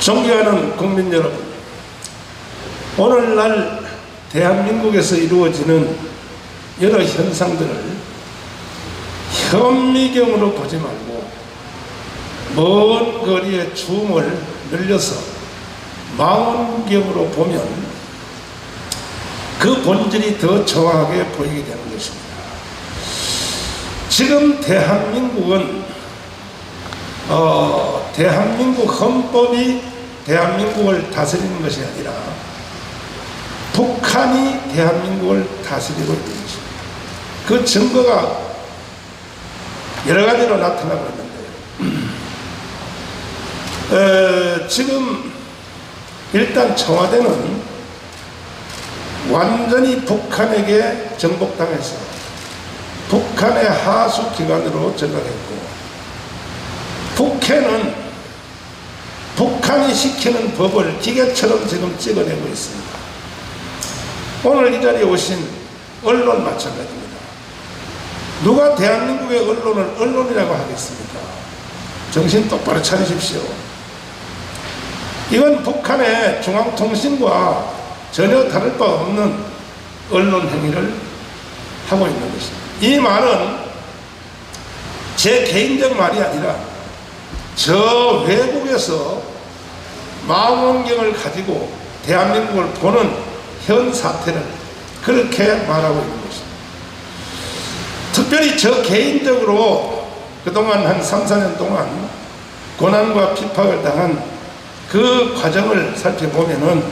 존경하는 국민 여러분, 오늘날 대한민국에서 이루어지는 여러 현상들을 현미경으로 보지 말고 먼 거리에 줌을 늘려서 망원경으로 보면 그 본질이 더 정확하게 보이게 되는 것입니다. 지금 대한민국은 어, 대한민국 헌법이 대한민국을 다스리는 것이 아니라 북한이 대한민국을 다스리고 있는 것입니다. 그 증거가 여러 가지로 나타나고 있는데요. 에, 지금 일단 청와대는 완전히 북한에게 정복당해서 북한의 하수 기관으로 전락했고 북해는 북한이 시키는 법을 기계처럼 지금 찍어내고 있습니다. 오늘 이 자리에 오신 언론 마찬가지입니다. 누가 대한민국의 언론을 언론이라고 하겠습니까? 정신 똑바로 차리십시오. 이건 북한의 중앙통신과 전혀 다를 바 없는 언론 행위를 하고 있는 것입니다. 이 말은 제 개인적 말이 아니라 저 외국에서 망원경을 가지고 대한민국을 보는 현 사태를 그렇게 말하고 있는 것입니다. 특별히 저 개인적으로 그동안 한 3, 4년 동안 고난과 핍박을 당한 그 과정을 살펴보면은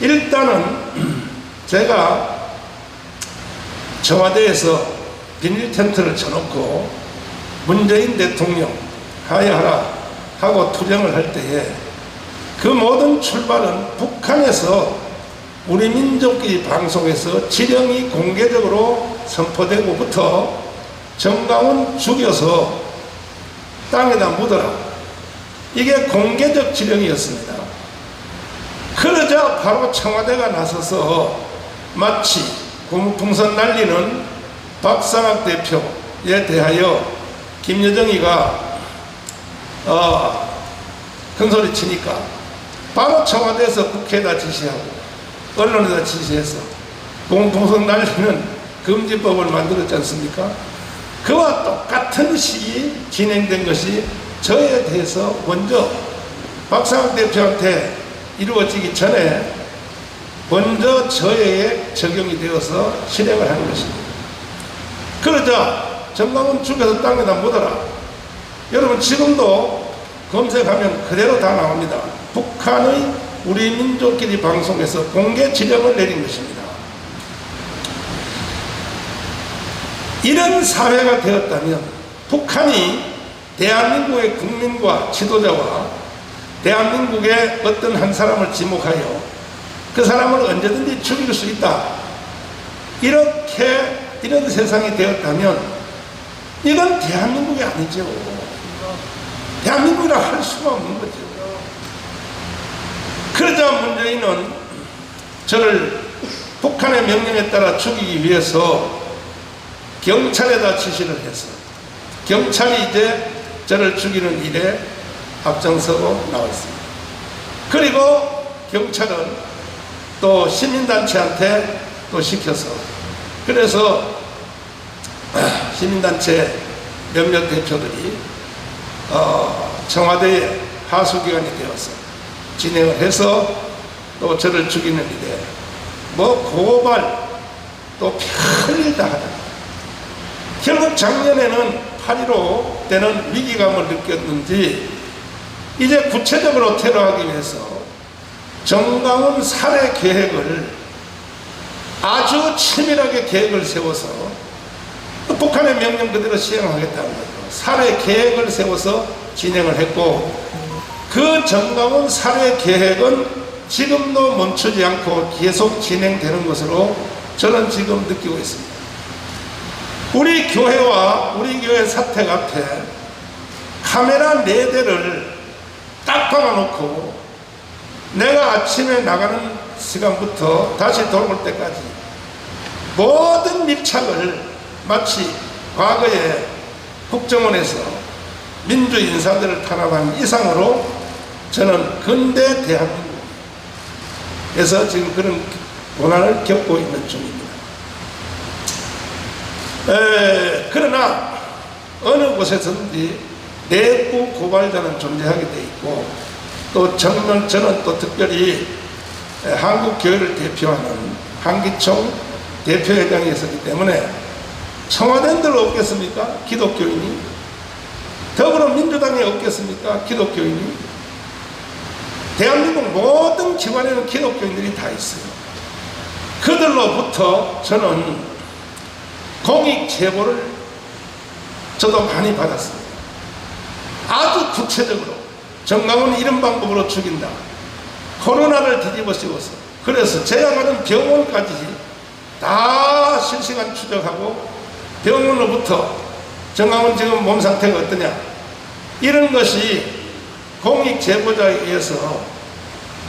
일단은 제가 청와대에서 비닐 텐트를 쳐놓고 문재인 대통령 하야하라 하고 투쟁을 할 때에 그 모든 출발은 북한에서 우리 민족끼리 방송에서 지령이 공개적으로 선포되고부터 정강훈 죽여서 땅에다 묻어라 이게 공개적 지령이었습니다. 그러자 바로 청와대가 나서서 마치 고무풍선 날리는 박상학 대표에 대하여 김여정이가 어, 큰소리 치니까 바로 청와대에서 국회에다 지시하고 언론에다 지시해서 공풍선 날리는 금지법을 만들었지 않습니까? 그와 똑같은 시기 진행된 것이 저에 대해서 먼저 박상학 대표한테 이루어지기 전에 먼저 저에게 적용이 되어서 실행을 하는 것입니다. 그러자 정강훈 죽여서 땅에다 묻어라. 여러분 지금도 검색하면 그대로 다 나옵니다. 북한의 우리 민족끼리 방송에서 공개 지령을 내린 것입니다. 이런 사회가 되었다면 북한이 대한민국의 국민과 지도자와 대한민국의 어떤 한 사람을 지목하여 그 사람을 언제든지 죽일 수 있다. 이렇게 이런 세상이 되었다면 이건 대한민국이 아니죠. 대한민국이라 할 수가 없는 거죠. 그러자 문재인은 저를 북한의 명령에 따라 죽이기 위해서 경찰에다 지시를 해서 경찰이 이제 저를 죽이는 일에 앞장서고 나와 있습니다. 그리고 경찰은 또 시민단체한테 또 시켜서 그래서 시민단체 몇몇 대표들이 어, 청와대에 하수기관이 되어서 진행을 해서 또 저를 죽이는 일에 뭐 고발 또 별일 다 하다. 결국 작년에는 8.15 때는 위기감을 느꼈는지 이제 구체적으로 테러하기 위해서 정강훈 살해 계획을 아주 치밀하게 계획을 세워서 북한의 명령 그대로 시행하겠다는 거죠. 살해 계획을 세워서 진행을 했고 그 정강훈 살해 계획은 지금도 멈추지 않고 계속 진행되는 것으로 저는 지금 느끼고 있습니다. 우리 교회와 우리 교회 사택 앞에 카메라 네 대를 딱 박아놓고 내가 아침에 나가는 시간부터 다시 돌아올 때까지 모든 밀착을 마치 과거에 국정원에서 민주 인사들을 탄압한 이상으로 저는 근대 대한민국에서 지금 그런 고난을 겪고 있는 중입니다. 에, 그러나 어느 곳에서든지 내부 고발자는 존재하게 돼 있고 또 정말 저는 또 특별히 에, 한국 교회를 대표하는 한기총 대표회장이었기 때문에 청와대들 없겠습니까? 기독교인이 더불어민주당이 없겠습니까? 기독교인이 대한민국 모든 기관에는 기독교인들이 다 있어요. 그들로부터 저는 공익 제보를 저도 많이 받았습니다. 아주 구체적으로 정강훈 이런 방법으로 죽인다. 코로나를 뒤집어 씌워서 그래서 제가 가는 병원까지 다 실시간 추적하고 병원으로부터 정강훈 지금 몸 상태가 어떠냐 이런 것이 공익 제보자에 의해서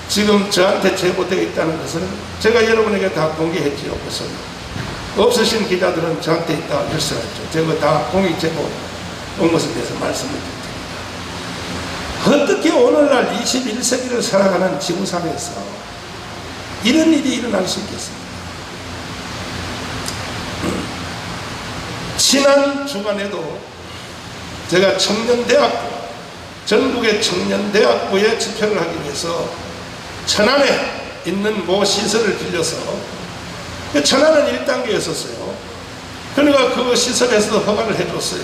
지금 저한테 제보되어 있다는 것을 제가 여러분에게 다 공개했지요. 그래서 없으신 기자들은 저한테 있다 결석했죠. 제가 다 공익 제보 온 것에 대해서 말씀을 드립니다. 어떻게 오늘날 21세기를 살아가는 지구상에서 이런 일이 일어날 수 있겠습니까? 지난 주간에도 제가 청년대학부, 전국의 청년대학부에 집회를 하기 위해서 천안에 있는 모 시설을 빌려서 천안은 1단계였었어요. 그러니까 그 시설에서도 허가를 해줬어요.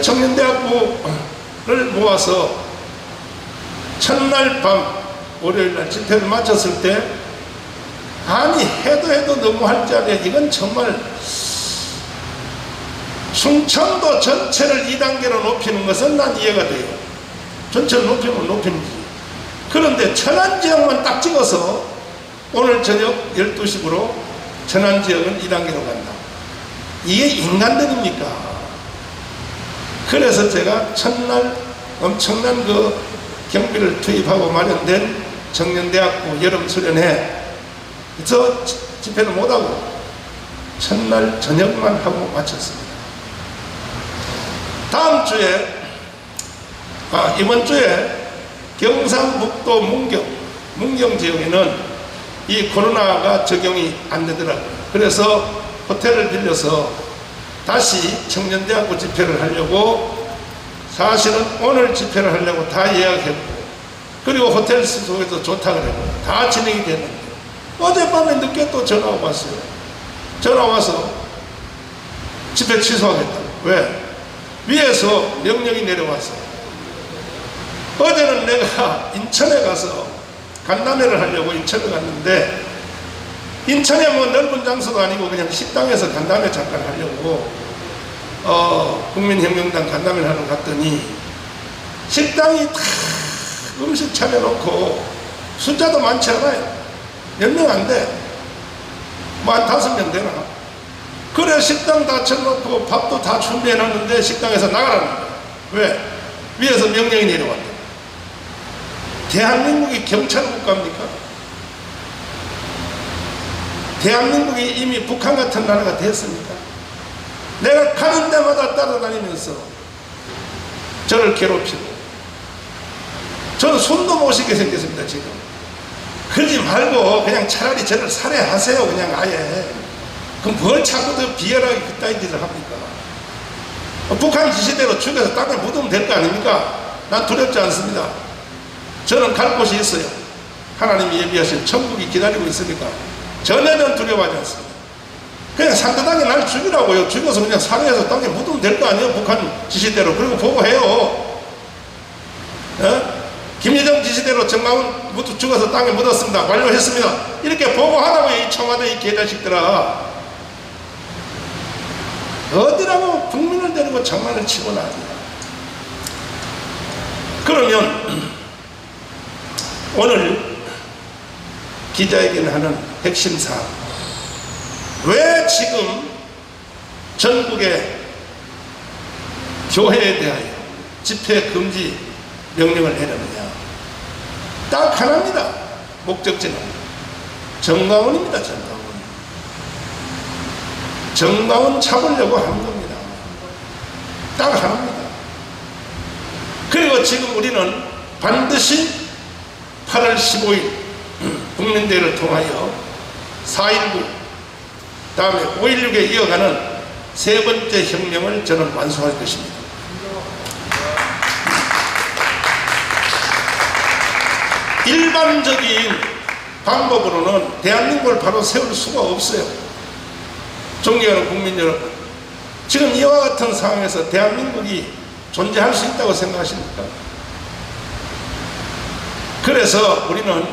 청년대학부를 모아서 첫날 밤 월요일날 집회를 마쳤을 때 아니 해도 해도 너무 할줄 아네 이건 정말 충청도 전체를 2단계로 높이는 것은 난 이해가 돼요. 전체를 높이면 높이는지. 그런데 천안 지역만 딱 찍어서 오늘 저녁 12시부로 천안 지역은 2단계로 간다. 이게 인간들입니까? 그래서 제가 첫날 엄청난 그 경비를 투입하고 마련된 청년대학부 여름 수련회 저 집회를 못하고 첫날 저녁만 하고 마쳤습니다. 다음 주에 아 이번 주에 경상북도 문경 문경 지역에는 이 코로나가 적용이 안 되더라고요. 그래서 호텔을 빌려서 다시 청년대학부 집회를 하려고 사실은 오늘 집회를 하려고 다 예약했고 그리고 호텔 숙소에서 좋다 그러고 다 진행이 됐는데 어젯밤에 늦게 또 전화가 왔어요. 전화 와서 집회 취소하겠다고. 왜? 위에서 명령이 내려왔어요. 어제는 내가 인천에 가서 간담회를 하려고 인천에 갔는데 인천에 뭐 넓은 장소도 아니고 그냥 식당에서 간담회 잠깐 하려고 어, 국민혁명당 간담회를 하러 갔더니 식당이 다 음식 차려놓고 숫자도 많지 않아요. 몇 명 안 돼. 뭐 한 다섯 명 되나. 그래 식당 다 쳐놓고 밥도 다 준비해놨는데 식당에서 나가라는 거야. 왜? 위에서 명령이 내려왔다. 대한민국이 경찰 국가입니까? 대한민국이 이미 북한 같은 나라가 됐습니까? 내가 가는 데마다 따라다니면서 저를 괴롭히고 저는 손도 못 쉬게 생겼습니다 지금 그러지 말고 그냥 차라리 저를 살해하세요 그냥 아예 그럼 뭘 자꾸 더 비열하게 그따위 짓을 합니까 북한 지시대로 죽여서 땅에 묻으면 될 거 아닙니까 난 두렵지 않습니다 저는 갈 곳이 있어요 하나님이 예비하신 천국이 기다리고 있으니까 전에는 두려워하지 않습니다 그냥 상대당이 날 죽이라고요. 죽여서 그냥 살해해서 땅에 묻으면 될 거 아니에요. 북한 지시대로. 그리고 보고해요. 어? 김여정 지시대로 정강훈 묻 죽어서 땅에 묻었습니다. 완료했습니다. 이렇게 보고하라고 이 청와대 이 개자식들아. 어디라고 국민을 데리고 장난을 치고 나냐. 그러면 오늘 기자에게는 하는 핵심 사항. 왜 지금 전국의 교회에 대하여 집회 금지 명령을 내렸느냐? 딱 하나입니다. 목적지는 정강원입니다. 정강원. 정강원 잡으려고 하는 겁니다. 딱 하나입니다. 그리고 지금 우리는 반드시 8월 15일 국민대회를 통하여 4.19 다음에 5.16에 이어가는 세 번째 혁명을 저는 완수할 것입니다. 일반적인 방법으로는 대한민국을 바로 세울 수가 없어요. 존경하는 국민 여러분, 지금 이와 같은 상황에서 대한민국이 존재할 수 있다고 생각하십니까? 그래서 우리는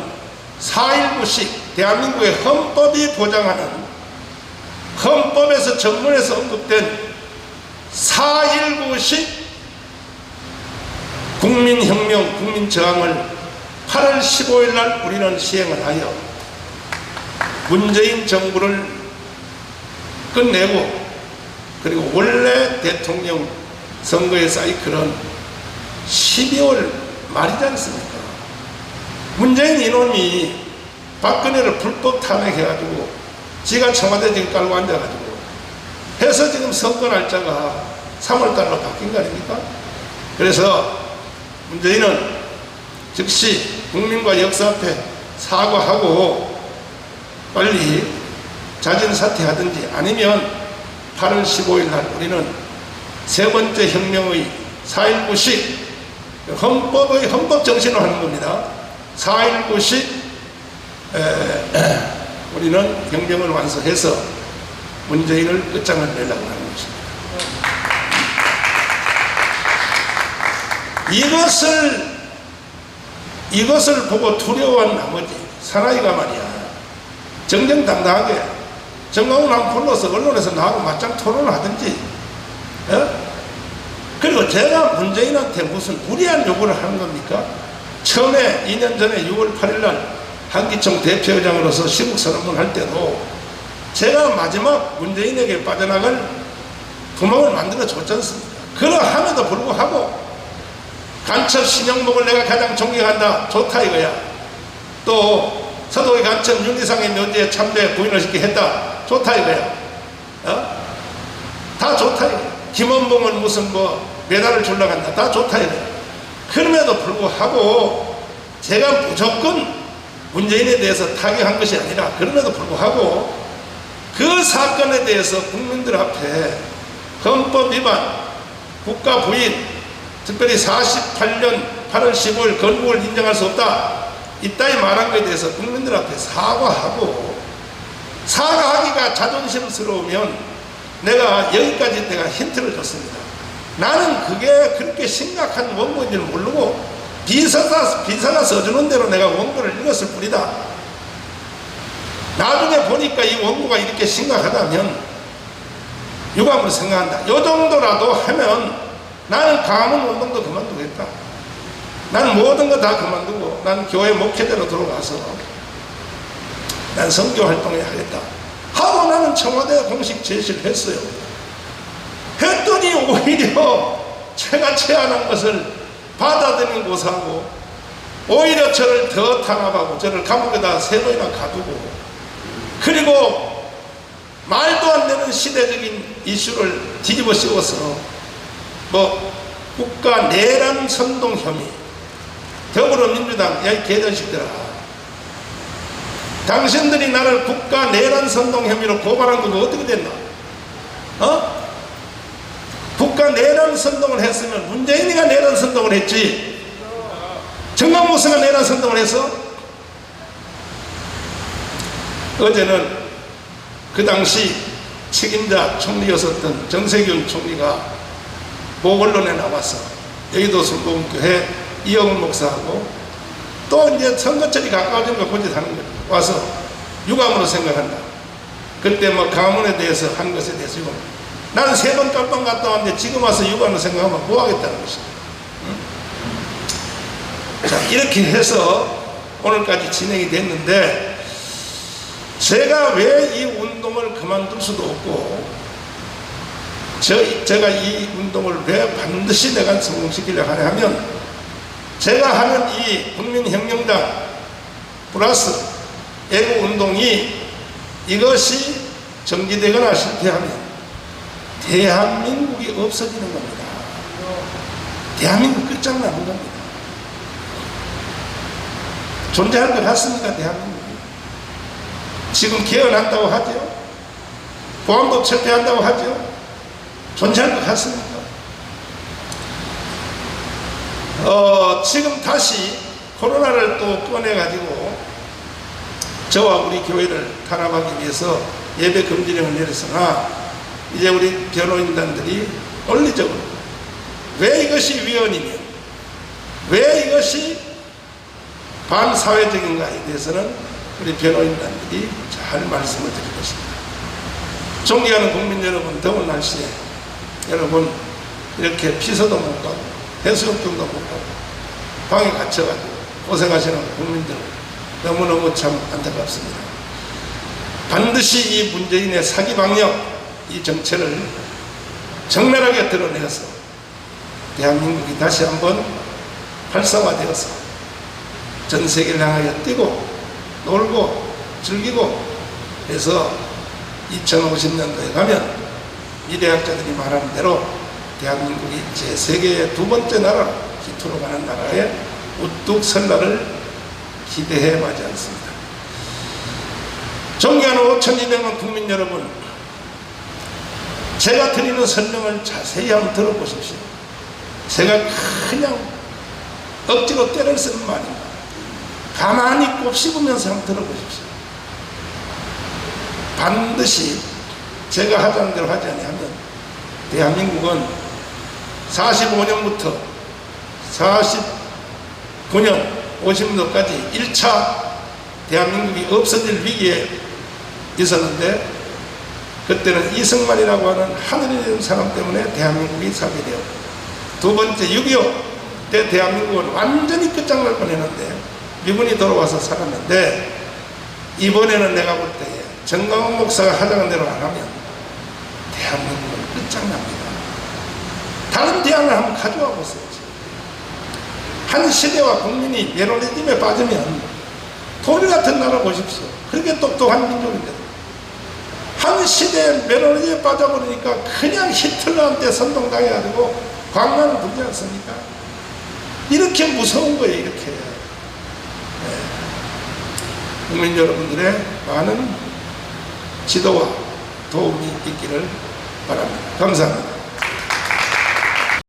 4.19식 대한민국의 헌법이 보장하는 헌법에서 전문에서 언급된 4.19식 국민혁명, 국민저항을 8월 15일 날 우리는 시행을 하여 문재인 정부를 끝내고 그리고 원래 대통령 선거의 사이클은 12월 말이지 않습니까? 문재인 이놈이 박근혜를 불법 탄핵해가지고 지가 청와대 지금 깔고 앉아가지고 해서 지금 선거 날짜가 3월달로 바뀐 거 아닙니까? 그래서 문재인은 즉시 국민과 역사 앞에 사과하고 빨리 자진 사퇴하든지 아니면 8월 15일 날 우리는 세 번째 혁명의 4.19식 헌법의 헌법 정신을 하는 겁니다. 4.19식 우리는 혁명을 완성해서 문재인을 끝장을 내려고 하는 것입니다. 이것을 이것을 보고 두려워한 나머지 사나이가 말이야 정정당당하게 한번 불러서 언론에서 나하고 맞짱 토론을 하든지 어? 그리고 제가 문재인한테 무슨 무리한 요구를 하는 겁니까? 처음에 2년 전에 6월 8일 날 한기총 대표회장으로서 시국 선언문 할 때도 제가 마지막 문재인에게 빠져나갈 구멍을 만들어 줬지 않습니까? 그러함에도 불구하고 간첩 신영목을 내가 가장 존경한다. 좋다 이거야. 또 서도의 간첩 윤리상의 묘지에 참배 부인을 시켜 했다. 좋다 이거야. 어? 다 좋다 이거야. 김원봉은 무슨 뭐 메달을 줄러 간다. 다 좋다 이거야. 그럼에도 불구하고 제가 무조건 문재인에 대해서 타격한 것이 아니라 그럼에도 불구하고 그 사건에 대해서 국민들 앞에 헌법 위반, 국가 부인, 특별히 48년 8월 15일 건국을 인정할 수 없다. 이따위 말한 것에 대해서 국민들 앞에 사과하고 사과하기가 자존심스러우면 내가 여기까지 내가 힌트를 줬습니다. 나는 그게 그렇게 심각한 원고인 줄 모르고 비서가, 비서가 써주는 대로 내가 원고를 읽었을 뿐이다. 나중에 보니까 이 원고가 이렇게 심각하다면 유감으로 생각한다. 이 정도라도 하면 나는 강화문 운동도 그만두겠다. 나는 모든 거 다 그만두고 나는 교회 목회대로 들어가서 난 선교 활동을 하겠다. 하고 나는 청와대 공식 제시를 했어요. 했더니 오히려 제가 제안한 것을 받아들인 고사하고 오히려 저를 더 탄압하고 저를 감옥에다 세 번이나 가두고 그리고 말도 안 되는 시대적인 이슈를 뒤집어 씌워서 뭐 국가 내란 선동 혐의 더불어민주당 야이 개전식들아 당신들이 나를 국가 내란 선동 혐의로 고발한 거 어떻게 됐나? 어? 국가 내란 선동을 했으면 문재인이가 내란 선동을 했지. 정강모스가 내란 선동을 해서? 어제는 그 당시 책임자 총리였었던 정세균 총리가 보건론에 나와서 여의도 순복음교회 이영훈 목사하고 또 이제 선거철이 가까워지니까 고짓하는 거예요. 와서 유감으로 생각한다. 그때 뭐 가문에 대해서 한 것에 대해서 유감. 나는 세 번 깜빵 갔다 왔는데 지금 와서 유감으로 생각하면 뭐 하겠다는 것이다. 응? 자, 이렇게 해서 오늘까지 진행이 됐는데 제가 왜 이 운동을 그만둘 수도 없고 저, 제가 이 운동을 왜 반드시 내가 성공시키려고 하냐 하면 제가 하는 이 국민혁명당 플러스 애국운동이 이것이 정지되거나 실패하면 대한민국이 없어지는 겁니다. 대한민국 끝장나는 겁니다. 존재할 것 같습니까 대한민국이 지금 개헌한다고 하죠 보안법 철폐한다고 하죠 존재할 것 같습니까 어, 지금 다시 코로나를 또 꺼내가지고 저와 우리 교회를 탄압하기 위해서 예배 금지령을 내렸으나 이제 우리 변호인단들이 논리적으로 왜 이것이 위헌이며 왜 이것이 반사회적인가에 대해서는 우리 변호인단들이 잘 말씀을 드릴 것입니다. 존경하는 국민 여러분, 더운 날씨에 여러분 이렇게 피서도 못 가고 해수욕장도 못 가고 방에 갇혀가지고 고생하시는 국민들 너무너무 참 안타깝습니다. 반드시 이 문재인의 사기 방역 이 정체를 정면하게 드러내서 대한민국이 다시 한번 활성화되어서 전 세계를 향하여 뛰고 놀고 즐기고 해서 2050년도에 가면 미래학자들이 말하는 대로 대한민국이 제 세계의 두 번째 나라로 기투로 가는 나라에 우뚝 설 날을 기대해 마지 않습니다. 존경하는 5,200만 국민 여러분, 제가 드리는 설명을 자세히 한번 들어보십시오. 제가 그냥 억지로 때를 쓰는 말입니다. 가만히 곱씹으면서 한번 들어보십시오. 반드시 제가 하자는 대로 하지 아니하면 대한민국은 45년부터 49년 50년도까지 1차 대한민국이 없어질 위기에 있었는데 그때는 이승만이라고 하는 하늘이 되는 사람 때문에 대한민국이 살게 되었고 두 번째 6.25 때 대한민국은 완전히 끝장날 뻔했는데 미군이 돌아와서 살았는데 이번에는 내가 볼때 정강훈 목사가 하자는 대로 안 하면 대한민국은 끝장납니다. 다른 대안을 한번 가져와 보세요. 한 시대와 국민이 메로니즘에 빠지면 독일 같은 나라 보십시오. 그렇게 똑똑한 민족인데 한 시대에 메로니즘에 빠져버리니까 그냥 히틀러한테 선동당해가지고 광란을 부르지 않습니까? 이렇게 무서운 거예요, 이렇게. 네. 국민 여러분들의 많은 지도와 도움이 있기를 바랍니다. 감사합니다.